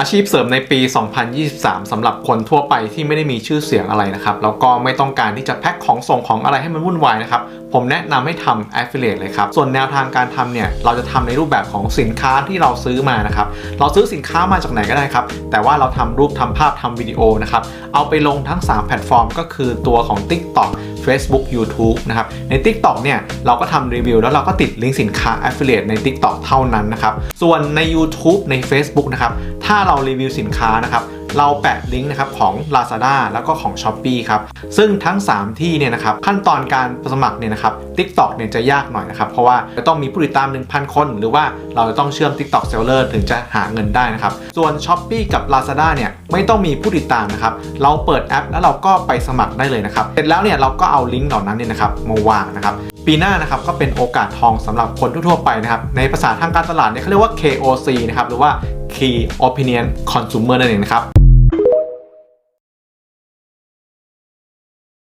อาชีพเสริมในปี 2023สำหรับคนทั่วไปที่ไม่ได้มีชื่อเสียงอะไรนะครับ แล้วก็ไม่ต้องการที่จะแพ็คของส่งของอะไรให้มันวุ่นวายนะครับ ผมแนะนำให้ทำ affiliate เลยครับ ส่วนแนวทางการทำเนี่ย เราจะทำในรูปแบบของสินค้าที่เราซื้อมานะครับ เราซื้อสินค้ามาจากไหนก็ได้ครับ แต่ว่าเราทำรูปทำภาพทำวิดีโอนะครับ เอาไปลงทั้ง 3 แพลตฟอร์ม ก็คือตัวของ TikTok Facebook YouTube นะครับ ใน TikTok เนี่ยเราก็ทำรีวิวแล้วเราก็ติดลิงก์สินค้า Affiliate ใน TikTok เท่านั้นนะครับ ส่วนใน YouTube ใน Facebook นะครับ ถ้าเรารีวิวสินค้านะครับ เราแปะลิงก์นะครับของ Lazada แล้วก็ของ s h อ p e e ครับซึ่งทั้ง 3 ที่เนี่ยนะครับขั้นตอนการสมัครเนี่ยนะครับ TikTok เนี่ยจะยากหน่อยนะครับ เพราะว่าจะต้องมีผู้ติดตาม 1,000 คน หรือว่าเราจะต้องเชื่อม TikTok Seller ถึงจะหาเงินได้นะครับ ส่วน s h อ p e e กับ Lazada เนี่ยไม่ต้องมีผู้ติดตามนะครับ เราเปิดแอปแล้วเราก็ไปสมัครได้เลยนะครับ เสร็จแล้วเนี่ยเราก็เอาลิงก์เหล่านั้นเนี่ยนะครับมาวางนะครับปีหน้านะครับก็เป็นโอกาสทองสำหรับคนทั่วไปนะครับในภาษาทางการตลาดเนี่ยเขาเรียกว่า KOC นะครับหรือว่า Key Opinion Consumer นั่นเองนะครับ